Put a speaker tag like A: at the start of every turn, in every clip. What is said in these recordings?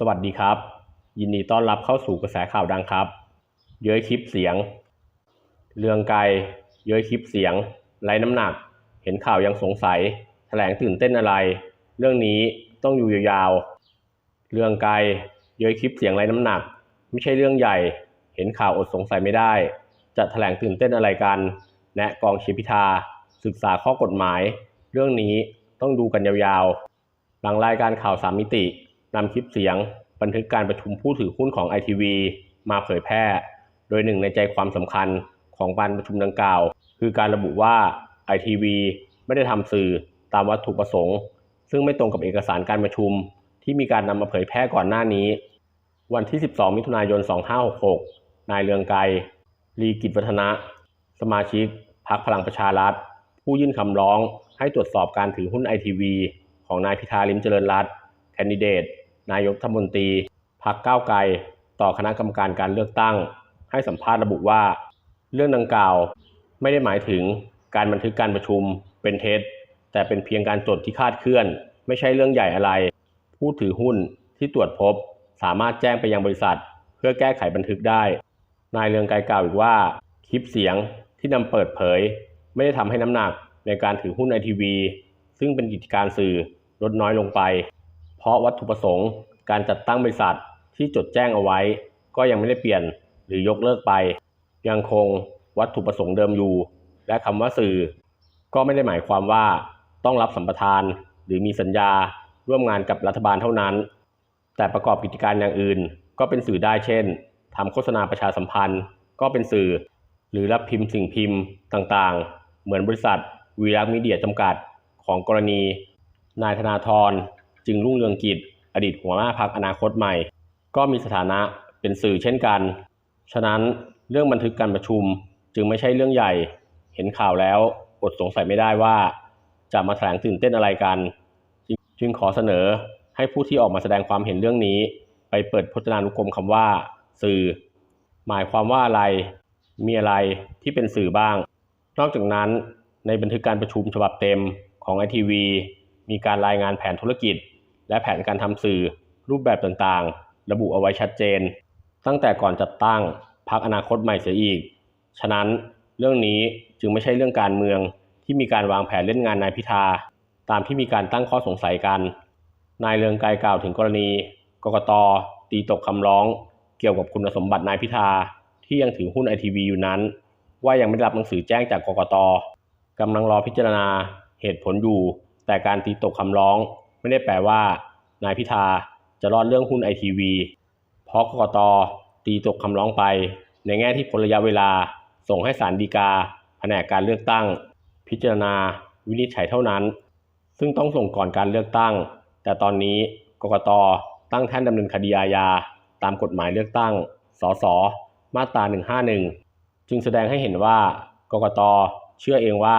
A: สวัสดีครับ ยินดีต้อนรับเข้าสู่กระแสข่าวดังครับ เย้ยคลิปเสียง เรืองไกรเย้ยคลิปเสียงไร้น้ำหนัก เห็นข่าวยังสงสัย แถลงตื่นเต้นอะไร เรื่องนี้ต้องอยู่ยาวๆเรืองไกรเย้ยคลิปเสียงไร้น้ำหนัก ไม่ใช่เรื่องใหญ่ เห็นข่าวอดสงสัยไม่ได้ จะแถลงตื่นเต้นอะไรกันแนะกองเชียร์พิธา ศึกษาข้อกฎหมาย เรื่องนี้ต้องดูกันยาวๆหลังรายการข่าวสามมิติ นำคลิปเสียง บันทึกการประชุมผู้ถือหุ้นของไอทีวีมาเผยแพร่ โดยหนึ่งในใจความสำคัญของการประชุมดังกล่าว คือการระบุว่าไอทีวีไม่ได้ทำสื่อตามวัตถุประสงค์ ซึ่งไม่ตรงกับเอกสารการประชุม ที่มีการนำมาเผยแพร่ก่อนหน้านี้ วันที่ 12 มิถุนายน 2566 นายเรืองไกรลีกิจวัฒนะ สมาชิกพรรคพลังประชารัฐ ผู้ยื่นคำร้องให้ตรวจสอบการถือหุ้นไอทีวีของนายพิธาลิมเจริญรัตน์แคนดิเดต นายกรัฐมนตรีพรรคก้าวไกล ต่อคณะกรรมการการเลือกตั้ง ให้สัมภาษณ์ระบุว่า เรื่องดังกล่าวไม่ได้หมายถึงการบันทึกการประชุมเป็นเท็จ แต่เป็นเพียงการจดที่คาดเคลื่อน ไม่ใช่เรื่องใหญ่อะไร ผู้ถือหุ้นที่ตรวจพบสามารถแจ้งไปยังบริษัท เพื่อแก้ไขบันทึกได้ นายเรืองไกรกล่าวอีกว่า คลิปเสียงที่นำเปิดเผย ไม่ได้ทำให้น้ำหนักในการถือหุ้นไอทีวีซึ่งเป็นกิจการสื่อลดน้อยลงไป เพราะวัตถุประสงค์การจัดตั้งบริษัทที่จดแจ้งเอาไว้ ก็ยังไม่ได้เปลี่ยนหรือยกเลิกไป ยังคงวัตถุประสงค์เดิมอยู่ และคำว่าสื่อ ก็ไม่ได้หมายความว่าต้องรับสัมปทาน หรือมีสัญญาร่วมงานกับรัฐบาลเท่านั้น แต่ประกอบกิจการอย่างอื่น ก็เป็นสื่อได้เช่นทำโฆษณาประชาสัมพันธ์ ก็เป็นสื่อ หรือรับพิมพ์สิ่งพิมพ์ต่างๆ เหมือนบริษัทวีรักมีเดียจำกัดของกรณี นายธนาธร จึงรุ่งเรืองกิจ อดีตหัวหน้าพักอนาคตใหม่ ก็มีสถานะเป็นสื่อเช่นกัน ฉะนั้นเรื่องบันทึกการประชุมจึงไม่ใช่เรื่องใหญ่ เห็นข่าวแล้วอดสงสัยไม่ได้ว่า จะมาแถลงตื่นเต้นอะไรกันจึงจึงขอเสนอให้ผู้ที่ออกมาแสดงความเห็นเรื่องนี้ ไปเปิดพจนานุกรมคำว่า สื่อ หมายความว่าอะไร มีอะไรที่เป็นสื่อบ้าง นอกจากนั้นในบันทึกการประชุมฉบับเต็มของไอทีวีมีการรายงานแผนธุรกิจ และแผนการทำสื่อรูปแบบต่างๆ ระบุเอาไว้ชัดเจน ตั้งแต่ก่อนจัดตั้งพักอนาคตใหม่เสียอีก ฉะนั้นเรื่องนี้จึงไม่ใช่เรื่องการเมืองที่มีการวางแผนเล่นงานนายพิธา ตามที่มีการตั้งข้อสงสัยกัน นายเรืองไกรกล่าวถึงกรณี กกตตีตกคำร้อง เกี่ยวกับคุณสมบัตินายพิธาที่ยังถือหุ้นไอทีวีอยู่นั้น ว่ายังไม่ได้รับหนังสือแจ้งจากกกตกำลังรอพิจารณาเหตุผลอยู่ แต่การตีตกคำร้อง ไม่ได้แปลว่านายพิธาจะรอดเรื่องหุ้นไอทีวีเพราะกกตตีตกคำร้องไป ในแง่ที่พ้นระยะเวลาส่งให้ศาลฎีกาแผนกการเลือกตั้ง พิจารณาวินิจฉัยเท่านั้น ซึ่งต้องส่งก่อนการเลือกตั้ง แต่ตอนนี้กกตตั้งแท่นดำเนินคดีอาญาตามกฎหมายเลือกตั้ง สส มาตรา 151 จึงแสดงให้เห็นว่ากกตเชื่อเองว่า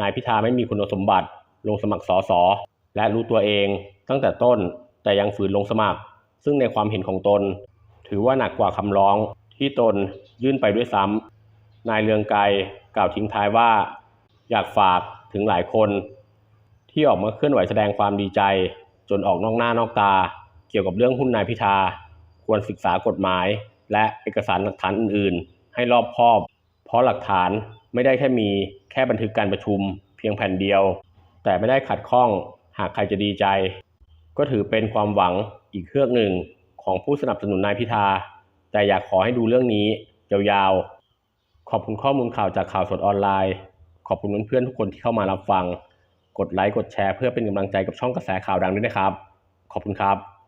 A: นายพิธาไม่มีคุณสมบัติลงสมัครสส และรู้ตัวเองตั้งแต่ต้นแต่ยังฝืนลงสมัคร ซึ่งในความเห็นของตน ถือว่าหนักกว่าคำร้องที่ตนยื่นไปด้วยซ้ำนายเรืองไกรกล่าวทิ้งท้ายว่า อยากฝากถึงหลายคน ที่ออกมาเคลื่อนไหวแสดงความดีใจ จนออกนอกหน้านอกตา เกี่ยวกับเรื่องหุ้นนายพิธา ควรศึกษากฎหมาย และเอกสารหลักฐานอื่น ๆ ให้รอบคอบ เพราะหลักฐานไม่ได้แค่มีแค่บันทึกการประชุม เพียงแผ่นเดียว แต่ไม่ได้ขัดข้อง หากใครจะดีใจ ก็ถือเป็นความหวังอีกเครื่องหนึ่งของผู้สนับสนุนนายพิธา แต่อยากขอให้ดูเรื่องนี้ยาวๆ ขอบคุณข้อมูลข่าวจากข่าวสดออนไลน์ ขอบคุณเพื่อนๆทุกคนที่เข้ามารับฟัง กดไลค์กดแชร์เพื่อเป็นกำลังใจกับช่องกระแสข่าวดังด้วยนะครับ ขอบคุณครับ